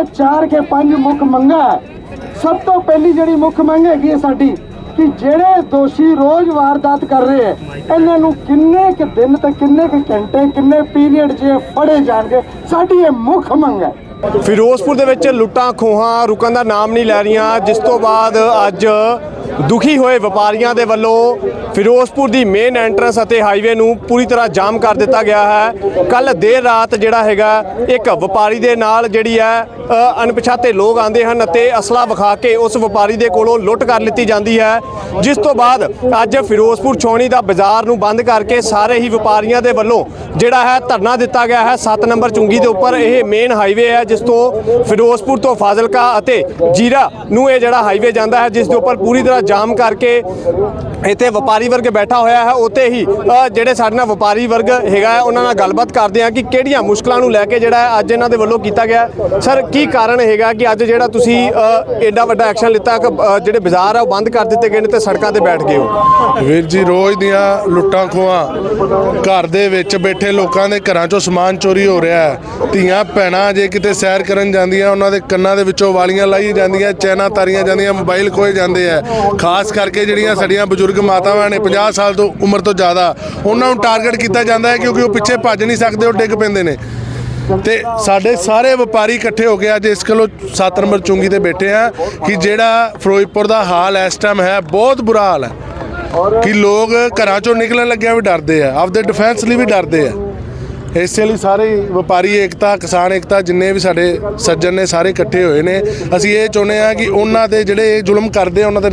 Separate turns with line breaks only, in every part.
ਇਹ ਚਾਰ ਕੇ ਪੰਜ ਮੁੱਖ ਮੰਗਾਂ ਸਭ ਤੋਂ ਪਹਿਲੀ ਜਿਹੜੀ ਮੁੱਖ ਮੰਗ ਹੈਗੀ ਹੈ ਸਾਡੀ ਕਿ ਜਿਹੜੇ ਦੋਸ਼ੀ ਰੋਜ਼ ਵਾਰਦਾਤ ਕਰ ਰਹੇ ਹੈ, ਇਹਨਾਂ ਨੂੰ ਕਿੰਨੇ ਕੁ ਦਿਨ ਤੇ ਕਿੰਨੇ ਕੁ ਘੰਟੇ, ਕਿੰਨੇ ਪੀਰੀਅਡ 'ਚ ਫੜੇ ਜਾਣਗੇ, ਸਾਡੀ ਇਹ ਮੁੱਖ ਮੰਗ ਹੈ।
ਫਿਰੋਜ਼ਪੁਰ ਦੇ ਵਿੱਚ ਲੁੱਟਾਂ ਖੋਹਾਂ ਰੁਕਣ ਦਾ ਨਾਮ ਨਹੀਂ ਲੈ ਰਹੀਆਂ। ਜਿਸ ਤੋਂ ਬਾਅਦ ਅੱਜ ਦੁਖੀ ਹੋਏ ਵਪਾਰੀਆਂ ਦੇ ਵੱਲੋਂ ਫਿਰੋਜ਼ਪੁਰ ਦੀ ਮੇਨ ਐਂਟਰੈਂਸ ਅਤੇ ਹਾਈਵੇ ਨੂੰ ਪੂਰੀ ਤਰ੍ਹਾਂ ਜਾਮ ਕਰ ਦਿੱਤਾ ਗਿਆ ਹੈ। ਕੱਲ ਦੇਰ ਰਾਤ ਜਿਹੜਾ ਹੈਗਾ, ਇੱਕ ਵਪਾਰੀ ਦੇ ਨਾਲ ਜਿਹੜੀ ਹੈ ਅਣਪਛਾਤੇ ਲੋਕ ਆਉਂਦੇ ਹਨ ਅਤੇ ਅਸਲਾ ਵਿਖਾ ਕੇ ਉਸ ਵਪਾਰੀ ਦੇ ਕੋਲੋਂ ਲੁੱਟ ਕਰ ਲਿੱਤੀ ਜਾਂਦੀ ਹੈ। ਜਿਸ ਤੋਂ ਬਾਅਦ ਅੱਜ ਫਿਰੋਜ਼ਪੁਰ ਛਾਉਣੀ ਦਾ ਬਾਜ਼ਾਰ ਨੂੰ ਬੰਦ ਕਰਕੇ ਸਾਰੇ ਹੀ ਵਪਾਰੀਆਂ ਦੇ ਵੱਲੋਂ ਜਿਹੜਾ ਹੈ ਧਰਨਾ ਦਿੱਤਾ ਗਿਆ ਹੈ 7 ਨੰਬਰ ਚੁੰਗੀ ਦੇ ਉੱਪਰ। ਇਹ ਮੇਨ ਹਾਈਵੇ ਹੈ ਜਿਸ ਤੋਂ ਫਿਰੋਜ਼ਪੁਰ ਤੋਂ ਫਾਜ਼ਿਲਕਾ ਅਤੇ ਜੀਰਾ ਨੂੰ ਇਹ ਜਿਹੜਾ ਹਾਈਵੇ ਜਾਂਦਾ ਹੈ ਜਿਸ ਦੇ ਉੱਪਰ ਪੂਰੀ ਤਰ੍ਹਾਂ ਜਾਮ ਕਰਕੇ ਇੱਥੇ ਵਪਾਰੀ ਵਰਗ ਬੈਠਾ ਹੋਇਆ ਹੈ। ਉੱਥੇ ਹੀ ਜਿਹੜੇ ਸਾਡੇ ਨਾਲ ਵਪਾਰੀ ਵਰਗ ਹੈਗਾ ਹੈ ਉਹਨਾਂ ਨਾਲ ਗੱਲਬਾਤ ਕਰਦੇ ਹਾਂ ਕਿ ਕਿਹੜੀਆਂ ਮੁਸ਼ਕਲਾਂ ਨੂੰ ਲੈ ਕੇ ਜਿਹੜਾ ਹੈ ਅੱਜ ਇਹਨਾਂ ਦੇ ਵੱਲੋਂ ਕੀਤਾ ਗਿਆ ਸਰ ਕੀ ਕਾਰਨ ਹੈਗਾ ਕਿ ਅੱਜ ਜਿਹੜਾ ਤੁਸੀਂ ਅ, ਐਡਾ ਵੱਡਾ ਐਕਸ਼ਨ ਲਿੱਤਾ ਕਿ ਜਿਹੜੇ ਬਾਜ਼ਾਰ ਆ ਉਹ ਬੰਦ ਕਰ ਦਿੱਤੇ ਗਏ ਨੇ ਤੇ ਸੜਕਾਂ ਤੇ ਬੈਠ ਗਏ ਹੋ?
ਵੀਰ ਜੀ ਰੋਜ਼ ਦੀਆਂ ਲੁੱਟਾਂ ਖੋਹਾਂ ਘਰ ਦੇ ਵਿੱਚ ਬੈਠੇ ਲੋਕਾਂ ਦੇ ਘਰਾਂ ਚੋਂ ਸਮਾਨ ਚੋਰੀ ਹੋ ਰਿਹਾ ਹੈ। ਧੀਆਂ ਭੈਣਾਂ ਜੇ ਕਿਤੇ ਸੈਰ ਕਰਨ ਜਾਂਦੀਆਂ, ਉਹਨਾਂ ਦੇ ਕੰਨਾਂ ਦੇ ਵਿੱਚੋਂ ਵਾਲੀਆਂ ਲਾਈ ਜਾਂਦੀਆਂ, ਚੈਨਾ ਤਾਰੀਆਂ ਜਾਂਦੀਆਂ, ਮੋਬਾਈਲ ਖੋਏ ਜਾਂਦੇ ਆ। ਖਾਸ ਕਰਕੇ ਜਿਹੜੀਆਂ ਸਾਡੀਆਂ ਬਜ਼ੁਰਗ ਮਾਤਾਵਾਂ ਨੇ 50 ਸਾਲ ਤੋਂ ਉਮਰ ਤੋਂ ਜ਼ਿਆਦਾ, ਉਹਨਾਂ ਨੂੰ ਟਾਰਗੇਟ ਕੀਤਾ ਜਾਂਦਾ ਹੈ ਕਿਉਂਕਿ ਉਹ ਪਿੱਛੇ ਭੱਜ ਨਹੀਂ ਸਕਦੇ, ਉਹ ਡਿੱਗ ਪੈਂਦੇ ਨੇ। ਤੇ ਸਾਡੇ ਸਾਰੇ ਵਪਾਰੀ ਇਕੱਠੇ ਹੋ ਕੇ ਅੱਜ ਇਸ ਕੋਲੋਂ 7 ਨੰਬਰ ਚੁੰਗੀ ਤੇ ਬੈਠੇ ਆ ਕਿ ਜਿਹੜਾ ਫਿਰੋਜ਼ਪੁਰ ਦਾ ਹਾਲ ਇਸ ਟਾਈਮ ਹੈ, ਬਹੁਤ ਬੁਰਾ ਹਾਲ ਹੈ। ਕਿ ਲੋਕ ਘਰਾਂ ਚੋਂ ਨਿਕਲਣ ਲੱਗਿਆ ਵੀ ਡਰਦੇ ਆ। ਆਪਦੇ ਡਿਫੈਂਸ ਲਈ ਵੀ ਡਰਦੇ ਆ। ਇਸੇ ਲਈ ਸਾਰੇ ਵਪਾਰੀ ਏਕਤਾ, ਕਿਸਾਨ ਏਕਤਾ ਜਿੰਨੇ ਵੀ ਸਾਡੇ ਸੱਜਣ ਨੇ ਸਾਰੇ ਇਕੱਠੇ ਹੋਏ ਨੇ। ਅਸੀਂ ਇਹ ਚਾਹੁੰਦੇ ਆ ਕਿ ਉਹਨਾਂ ਦੇ ਜਿਹੜੇ ਇਹ ਜ਼ੁਲਮ ਕਰਦੇ ਆ, ਉਹਨਾਂ ਤੇ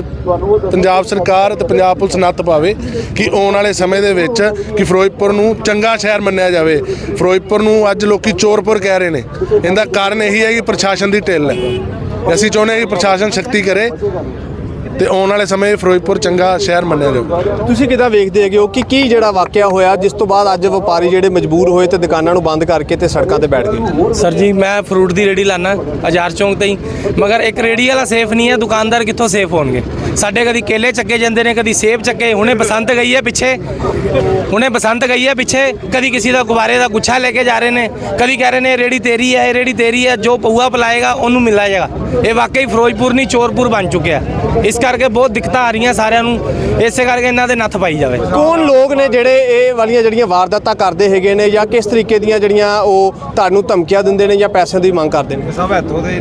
ਪੰਜਾਬ ਸਰਕਾਰ ਤੇ ਪੰਜਾਬ ਪੁਲਿਸ ਨੱਤ ਪਾਵੇ ਕਿ ਆਉਣ ਵਾਲੇ ਸਮੇਂ ਦੇ ਵਿੱਚ ਕਿ ਫਿਰੋਜ਼ਪੁਰ ਨੂੰ ਚੰਗਾ ਸ਼ਹਿਰ ਮੰਨਿਆ ਜਾਵੇ। ਫਿਰੋਜ਼ਪੁਰ ਨੂੰ ਅੱਜ ਲੋਕੀ ਚੋਰਪੁਰ ਕਹਿ ਰਹੇ ਨੇ। ਇਹਦਾ ਕਾਰਨ ਇਹੀ ਹੈ ਕਿ ਪ੍ਰਸ਼ਾਸਨ ਦੀ ਢਿੱਲ ਹੈ। ਅਸੀਂ ਚਾਹੁੰਦੇ ਹਾਂ ਕਿ ਪ੍ਰਸ਼ਾਸਨ ਸ਼ਕਤੀ ਕਰੇ। ਤੇ ਆਉਣ ਵਾਲੇ ਸਮੇਂ ਫਿਰੋਜ਼ਪੁਰ ਚੰਗਾ ਸ਼ਹਿਰ ਮੰਨਿਆ ਜਾਵੇ
ਤੁਸੀਂ ਕਿਦਾਂ ਵੇਖਦੇ ਹੈਗੇ ਹੋ? ਕਿ ਕੀ ਜਿਹੜਾ ਵਾਕਿਆ ਹੋਇਆ ਜਿਸ ਤੋਂ ਬਾਅਦ ਅੱਜ ਵਪਾਰੀ ਜਿਹੜੇ ਮਜਬੂਰ ਹੋਏ ਤੇ ਦੁਕਾਨਾਂ ਨੂੰ ਬੰਦ ਕਰਕੇ ਤੇ ਸੜਕਾਂ ਤੇ ਬੈਠ ਗਏ?
ਸਰ ਜੀ ਮੈਂ ਫਰੂਟ ਦੀ ਰੇੜੀ ਲਾਣਾ ਆਜ਼ਾਰ ਚੌਂਕ ਤੇ ਹੀ ਮਗਰ ਇੱਕ ਰੇੜੀ ਵਾਲਾ ਸੇਫ ਨਹੀਂ ਹੈ ਦੁਕਾਨਦਾਰ ਕਿੱਥੋਂ ਸੇਫ ਹੋਣਗੇ? ਸਾਡੇ ਕਦੀ ਕੇਲੇ ਚੱਕੇ ਜਾਂਦੇ ਨੇ ਕਦੀ ਸੇਬ ਚੱਕੇ ਹੁਣੇ ਬਸੰਤ ਗਈ ਹੈ ਪਿੱਛੇ। ਹੁਣੇ ਬਸੰਤ ਗਈ ਹੈ ਪਿੱਛੇ ਕਦੀ ਕਿਸੇ ਦਾ ਗੁਬਾਰੇ ਦਾ ਗੁੱਛਾ ਲੈ ਕੇ ਜਾ ਰਹੇ ਨੇ ਕਦੀ ਕਹਿ ਰਹੇ ਨੇ ਰੇੜੀ ਤੇਰੀ ਹੈ ਇਹ ਰੇੜੀ ਤੇਰੀ ਹੈ ਜੋ ਪਊਆ ਪਲਾਏਗਾ ਉਹਨੂੰ ਮਿਲਿਆ ਜਾਏਗਾ ਇਹ ਵਾਕਈ ਫਿਰੋਜ਼ਪੁਰ ਨਹੀਂ ਚੋਰਪੁਰ ਬਣ ਚੁੱਕਿਆ ਇਸ ਕਰਕੇ ਬਹੁਤ ਦਿੱਕਤਾਂ ਆ ਰਹੀਆਂ ਸਾਰਿਆਂ ਨੂੰ। ਇਸੇ ਕਰਕੇ ਇਹਨਾਂ ਦੇ ਨੱਥ ਪਾਈ ਜਾਵੇ।
ਕੌਣ ਲੋਕ ਨੇ ਜਿਹੜੇ ਇਹ ਵਾਲੀਆਂ ਜਿਹੜੀਆਂ ਵਾਰਦਾਤਾਂ ਕਰਦੇ ਹੈਗੇ ਨੇ ਜਾਂ ਕਿਸ ਤਰੀਕੇ ਦੀਆਂ ਜਿਹੜੀਆਂ ਉਹ ਤੁਹਾਨੂੰ ਧਮਕੀਆਂ ਦਿੰਦੇ ਨੇ ਜਾਂ ਪੈਸਿਆਂ ਦੀ ਮੰਗ ਕਰਦੇ ਨੇ?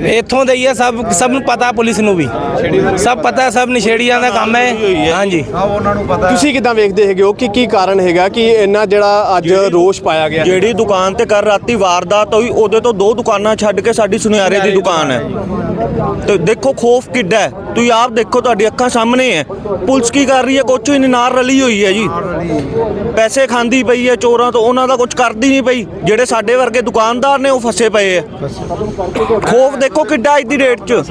ਇੱਥੋਂ ਦੇ ਹੀ ਹੈ ਸਭ ਸਭ ਨੂੰ ਪਤਾ ਪੁਲਿਸ ਨੂੰ ਵੀ। ਸਭ ਪਤਾ ਸਭ ਨਸ਼ੇੜੀਆਂ ਦਾ ਕੰਮ ਹੈ। ਹਾਂਜੀ।
ਤੁਸੀਂ ਕਿਦਾਂ ਵੇਖਦੇ ਹੈਗੇ ਹੋ ਕਿ ਕੀ ਕਾਰਨ ਹੈਗਾ ਕਿ ਇੰਨਾ ਜਿਹੜਾ ਅੱਜ ਰੋਸ਼ ਪਾਇਆ ਗਿਆ
ਜਿਹੜੀ ਦੁਕਾਨ ਤੇ ਕਰ ਰਾਤੀ ਵਾਰਦਾਤ ਹੋਈ ਉਹਦੇ ਤੋਂ ਦੋ ਦੁਕਾਨਾਂ ਛੱਡ ਕੇ ਸਾਡੀ ਸੁਨਿਆਰੇ ਦੀ ਦੁਕਾਨ ਹੈ। ਤੇ ਦੇਖੋ ਖੋਫ ਕਿੱਡਾ ਹੈ। ਤੁਸੀਂ ਆਪ ਦੇਖੋ ਤੁਹਾਡੀ ਅੱਖਾਂ ਸਾਹਮਣੇ ਹੈ। ਪੁਲਿਸ ਕੀ ਕਰ ਰਹੀ ਹੈ? ਕੁਛ ਹੀ ਨਹੀਂ ਨਾਲ ਰਲੀ ਹੋਈ ਹੈ ਜੀ। ਪੈਸੇ ਖਾਂਦੀ ਪਈ ਹੈ ਚੋਰਾਂ ਤੋਂ, ਉਹਨਾਂ ਦਾ ਕੁਝ ਕਰਦੀ ਨਹੀਂ ਪਈ। ਜਿਹੜੇ ਸਾਡੇ ਵਰਗੇ ਦੁਕਾਨਦਾਰ ਨੇ ਉਹ ਫਸੇ ਪਏ ਹੈ। ਖੋਫ ਦੇਖੋ ਕਿੱਡਾ ਅੱਜ ਦੀ ਡੇਟ 'ਚ।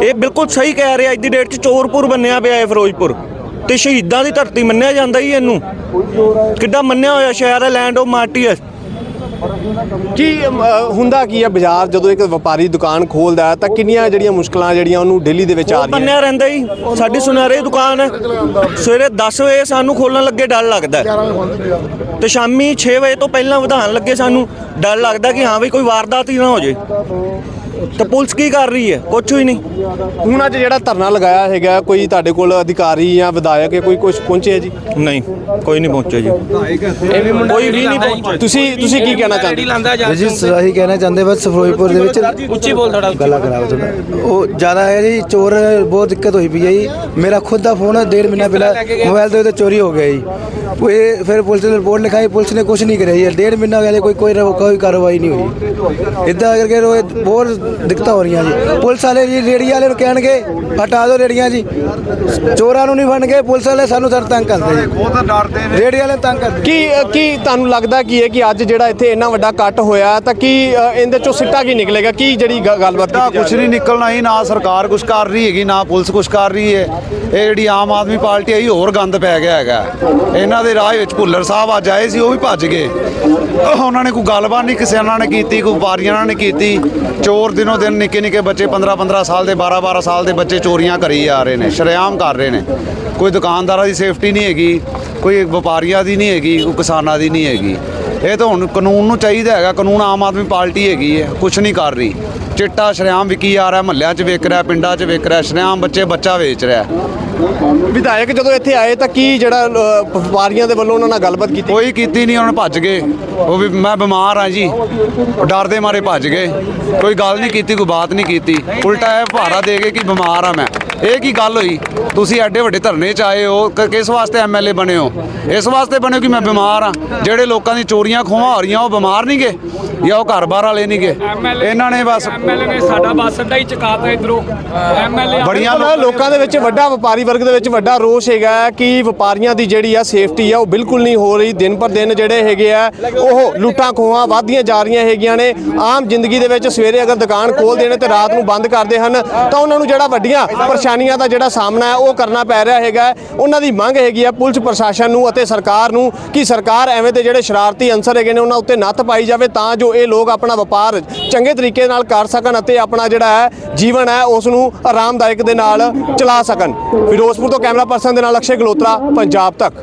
ਇਹ ਬਿਲਕੁਲ ਸਹੀ ਕਹਿ ਰਿਹਾ ਅੱਜ ਦੀ ਡੇਟ 'ਚ ਚੋਰਪੁਰ ਬੰਨਿਆ ਪਿਆ ਹੈ ਫਿਰੋਜ਼ਪੁਰ। ਤੇ ਸ਼ਹੀਦਾਂ ਦੀ ਧਰਤੀ ਮੰਨਿਆ ਜਾਂਦਾ ਹੀ ਇਹਨੂੰ। ਕਿੱਡਾ ਮੰਨਿਆ ਹੋਇਆ ਸ਼ਹਿਰ ਹੈ ਲੈਂਡ ਆਫ ਮਾਰਟੀਅਸ
ਕੀ ਹੁੰਦਾ ਕੀ ਹੈ ਬਾਜ਼ਾਰ? ਜਦੋਂ ਇੱਕ ਵਪਾਰੀ ਦੁਕਾਨ ਖੋਲਦਾ ਤਾਂ ਕਿੰਨੀਆਂ ਜਿਹੜੀਆਂ ਮੁਸ਼ਕਲਾਂ ਜਿਹੜੀਆਂ ਉਹਨੂੰ ਡੇਲੀ ਦੇ ਵਿੱਚ ਆ ਰਹੀਆਂ?
ਮੰਨਿਆ ਰਹਿੰਦਾ ਹੀ ਸਾਡੀ ਸੁਨਹਿਰੇ ਦੁਕਾਨ ਹੈ। ਸਵੇਰੇ 10 ਵਜੇ ਸਾਨੂੰ ਖੋਲਣ ਲੱਗੇ ਡਰ ਲੱਗਦਾ। ਤੇ ਸ਼ਾਮੀ 6 ਵਜੇ ਤੋਂ ਪਹਿਲਾਂ ਵਧਾਉਣ ਲੱਗੇ ਸਾਨੂੰ ਡਰ ਲੱਗਦਾ ਕਿ ਹਾਂ ਵੀ ਕੋਈ ਵਾਰਦਾਤ ਹੀ ਨਾ ਹੋ ਜੇ ਤੇ ਪੁਲਿਸ ਕੀ ਕਰ ਰਹੀ ਹੈ? ਕੁਛ ਵੀ ਨਹੀਂ।
ਹੁਣ ਅੱਜ ਜਿਹੜਾ ਧਰਨਾ ਲਗਾਇਆ ਹੈਗਾ ਕੋਈ ਤੁਹਾਡੇ ਕੋਲ ਅਧਿਕਾਰੀ ਜਾਂ ਵਿਧਾਇਕ ਜਾਂ ਕੋਈ ਕੁਝ ਪਹੁੰਚਿਆ ਜੀ?
ਨਹੀਂ ਕੋਈ ਨਹੀਂ ਪਹੁੰਚਿਆ ਜੀ। ਕੋਈ ਵੀ ਨਹੀਂ ਪਹੁੰਚਿਆ।
ਤੁਸੀਂ ਤੁਸੀਂ ਕੀ ਕਹਿਣਾ ਚਾਹੁੰਦੇ?
ਲਾਂਦਾ
ਜੀ। ਸਹੀ ਕਹਿਣਾ ਚਾਹੁੰਦੇ ਬਸ ਫਿਰੋਜ਼ਪੁਰ ਦੇ ਵਿੱਚ
ਉੱਚੀ ਬੋਲ ਥੋੜਾ
ਗੱਲਾਂ ਕਰਾਓ ਤੁਹਾਨੂੰ ਉਹ ਜ਼ਿਆਦਾ ਹੈ ਜੀ ਚੋਰ ਬਹੁਤ ਦਿੱਕਤ ਹੋਈ ਪਈ ਹੈ ਜੀ। ਮੇਰਾ ਖੁਦ ਦਾ ਫੋਨ ਡੇਢ ਮਹੀਨਾ ਪਹਿਲਾਂ ਮੋਬਾਈਲ ਤੋਂ ਤੇ ਚੋਰੀ ਹੋ ਗਿਆ ਜੀ। ਉਹ ਇਹ ਫਿਰ ਪੁਲਿਸ ਨੇ ਰਿਪੋਰਟ ਲਿਖਾਈ ਪੁਲਿਸ ਨੇ ਕੁਝ ਨਹੀਂ ਕਰਿਆ ਜੀ। ਡੇਢ ਮਹੀਨਾ ਹੋ ਗਿਆ ਜੀ, ਕੋਈ ਕੋਈ ਕੋਈ ਕਾਰਵਾਈ ਨਹੀਂ ਹੋਈ। ਇਦਾਂ ਕਰਕੇ ਰੋ ਬਹੁਤ ਦਿੱਕਤਾਂ ਹੋ ਰਹੀਆਂ ਜੀ। ਪੁਲਿਸ ਵਾਲੇ ਜੀ ਰੇੜੀ ਵਾਲੇ ਨੂੰ ਕਹਿਣਗੇ ਹਟਾ ਦਿਓ ਰੇੜੀਆਂ ਜੀ। ਚੋਰਾਂ ਨੂੰ ਨਹੀਂ ਫੜਨਗੇ ਪੁਲਿਸ ਵਾਲੇ ਸਾਨੂੰ ਸਰ ਤੰਗ ਕਰਦੇ ਜੀ। ਉਹ ਤਾਂ ਡਰਦੇ ਨੇ। ਰੇੜੀ ਵਾਲੇ ਤੰਗ ਕਰਦੇ
ਕੀ ਕੀ ਤੁਹਾਨੂੰ ਲੱਗਦਾ ਕੀ ਹੈ ਕਿ ਅੱਜ ਜਿਹੜਾ ਇੱਥੇ ਇੰਨਾ ਵੱਡਾ ਕੱਟ ਹੋਇਆ ਤਾਂ ਕੀ ਇਹਦੇ ਚੋਂ ਸਿੱਟਾ ਕੀ ਨਿਕਲੇਗਾ? ਕੀ ਜਿਹੜੀ ਗੱਲਬਾਤ ਕੀਤੀ ਹੈ?
ਨਹੀਂ ਨਿਕਲਣਾ ਹੀ ਨਾ ਸਰਕਾਰ ਕੁਛ ਕਰ ਰਹੀ ਹੈਗੀ ਨਾ ਪੁਲਿਸ ਕੁਛ ਕਰ ਰਹੀ ਹੈ। ਇਹ ਜਿਹੜੀ ਆਮ ਆਦਮੀ ਪਾਰਟੀ ਆਈ ਹੋਰ ਗੰਦ ਪੈ ਗਿਆ ਹੈਗਾ। ਇਹਨਾਂ ਦੇ ਰਾਹ ਵਿੱਚ ਭੁੱਲਰ ਸਾਹਿਬ ਅੱਜ ਆਏ ਸੀ ਉਹ ਵੀ ਭੱਜ ਗਏ। ਉਹਨਾਂ ਨੇ ਕੋਈ ਗੱਲਬਾਤ ਨਹੀਂ ਕਿਸੇ ਨਾਲ ਨੇ ਕੀਤੀ ਕੋਈ ਵਪਾਰੀਆਂ ਨਾਲ ਨਹੀਂ ਕੀਤੀ। ਚੋਰ ਦਿਨੋ ਦਿਨ ਨਿੱਕੇ ਨਿੱਕੇ ਬੱਚੇ 15 15 ਸਾਲ ਦੇ 12 12 ਸਾਲ ਦੇ ਬੱਚੇ ਚੋਰੀਆਂ ਕਰੀ ਜਾ ਰਹੇ ਨੇ, ਸ਼ਰੇਆਮ ਕਰ ਰਹੇ ਨੇ। ਕੋਈ ਦੁਕਾਨਦਾਰਾਂ ਦੀ ਸੇਫਟੀ ਨਹੀਂ ਹੈਗੀ, ਕੋਈ ਵਪਾਰੀਆਂ ਦੀ ਨਹੀਂ ਹੈਗੀ, ਕੋਈ ਕਿਸਾਨਾਂ ਦੀ ਨਹੀਂ ਹੈਗੀ। ਇਹ ਤਾਂ ਹੁਣ ਕਾਨੂੰਨ ਨੂੰ ਚਾਹੀਦਾ ਹੈਗਾ ਕਾਨੂੰਨ ਆਮ ਆਦਮੀ ਪਾਰਟੀ ਹੈਗੀ ਹੈ ਕੁਝ ਨਹੀਂ ਕਰ ਰਹੀ। ਚਿੱਟਾ ਸ਼ਰੇਆਮ ਵਿਕੀ ਆ ਰਿਹਾ ਮਹੱਲਿਆਂ 'ਚ ਵਿਕ ਰਿਹਾ ਪਿੰਡਾਂ 'ਚ ਵਿਕ ਰਿਹਾ ਸ਼ਰੇਆਮ ਬੱਚੇ ਬੱਚਾ ਵੇਚ ਰਿਹਾ।
ਵਿਧਾਇਕ ਜਦੋਂ ਇੱਥੇ ਆਏ ਤਾਂ ਕੀ ਜਿਹੜਾ ਵਪਾਰੀਆਂ ਦੇ ਵੱਲੋਂ ਉਹਨਾਂ ਨਾਲ ਗੱਲਬਾਤ ਕੀਤੀ?
ਕੋਈ ਕੀਤੀ ਨਹੀਂ ਉਹਨਾਂ ਭੱਜ ਗਏ। ਉਹ ਵੀ ਮੈਂ ਬਿਮਾਰ ਆ ਜੀ। ਉਹ ਡਰਦੇ ਮਾਰੇ ਭੱਜ ਗਏ। ਕੋਈ ਗੱਲ ਨਹੀਂ ਕੀਤੀ ਕੋਈ ਬਾਤ ਨਹੀਂ ਕੀਤੀ। ਉਲਟਾ ਇਹ ਭਾਰਾ ਦੇ ਗਏ ਕਿ ਬਿਮਾਰ ਆ ਮੈਂ। ਇਹ ਕੀ ਗੱਲ ਹੋਈ? ਤੁਸੀਂ ਐਡੇ ਵੱਡੇ ਧਰਨੇ ਚ ਆਏ ਹੋ ਕ- ਕਿਸ ਵਾਸਤੇ ਐਮਐਲਏ ਬਣੇ ਹੋ? ਇਸ ਵਾਸਤੇ ਬਣੇ ਹੋ ਕਿ ਮੈਂ ਬਿਮਾਰ ਆ ਜਿਹੜੇ ਲੋਕਾਂ ਦੀ ਚੋਰੀਆਂ ਖੋਹਾਂ ਹੋ ਰਹੀਆਂ ਉਹ ਬਿਮਾਰ ਨਹੀਂ ਗੇ? ਜਾਂ ਉਹ ਘਰ-ਬਾਰ ਵਾਲੇ ਨਹੀਂ ਗੇ? ਇਹਨਾਂ ਨੇ ਬਸ
ਐਮਐਲਏ ਨੇ ਸਾਡਾ ਬੱਸ ਅੱਡਾ ਹੀ ਚਕਾਤਾ ਇਧਰੋਂ। ਐਮਐਲਏ
ਬੜੀਆਂ
ਲੋਕਾਂ ਲੋਕਾਂ ਦੇ ਵਿੱਚ ਵੱਡਾ ਵਪਾਰੀ ਵਰਗ ਦੇ ਵਿੱਚ ਵੱਡਾ ਰੋਸ ਹੈਗਾ ਹੈ ਕਿ ਵਪਾਰੀਆਂ ਦੀ ਜਿਹੜੀ ਆ ਸੇਫਟੀ ਆ ਉਹ ਬਿਲਕੁਲ ਨਹੀਂ ਹੋ ਰਹੀ। ਦਿਨ ਪਰ ਦਿਨ ਜਿਹੜੇ ਹੈਗੇ ਆ ਉਹ ਲੁੱਟਾਂ ਖੋਹਾਂ ਵੱਧਦੀਆਂ ਜਾ ਰਹੀਆਂ ਹੈਗੀਆਂ ਨੇ। ਆਮ ਜ਼ਿੰਦਗੀ ਦੇ ਵਿੱਚ ਸਵੇਰੇ ਅਗਰ ਦੁਕਾਨ ਖੋਲ੍ਹਦੇ ਨੇ ਤੇ ਰਾਤ ਨੂੰ ਬੰਦ ਕਰਦੇ ਹਨ ਤਾਂ ਉਹਨਾਂ ਨੂੰ ਜਿਹੜਾ ਵੱਡੀਆਂ ਪਰੇਸ਼ਾਨੀਆਂ ਦਾ ਜਿਹੜਾ ਸਾਹਮਣਾ ਹੈ, ਉਹ ਕਰਨਾ ਪੈ ਰਿਹਾ ਹੈਗਾ ਉਹਨਾਂ ਦੀ ਮੰਗ ਹੈਗੀ ਆ ਪੁਲਿਸ ਪ੍ਰਸ਼ਾਸਨ ਨੂੰ ਅਤੇ ਸਰਕਾਰ ਨੂੰ ਕਿ ਸਰਕਾਰ ਐਵੇਂ ਦੇ ਜਿਹੜੇ ਸ਼ਰਾਰਤੀ ਅੰਸਰ ਹੈਗੇ ਨੇ, ਉਹਨਾਂ ਉੱਤੇ ਨੱਥ ਪਾਈ ਜਾਵੇ ਤਾਂ ਜੋ ਇਹ ਲੋਕ ਆਪਣਾ ਵਪਾਰ ਚੰਗੇ ਤਰੀਕੇ ਨਾਲ ਕਰ ਸਕਣ ਅਤੇ ਆਪਣਾ ਜਿਹੜਾ ਹੈ ਜੀਵਨ ਹੈ, ਉਸ ਨੂੰ ਆਰਾਮਦਾਇਕ ਦੇ ਨਾਲ ਚਲਾ ਸਕਣ। ਫਿਰੋਜ਼ਪੁਰ ਤੋਂ ਕੈਮਰਾ ਪਰਸਨ ਦੇ ਨਾਲ ਅਕਸ਼ੇ ਗਲੋਤਰਾ, ਪੰਜਾਬ ਤੱਕ।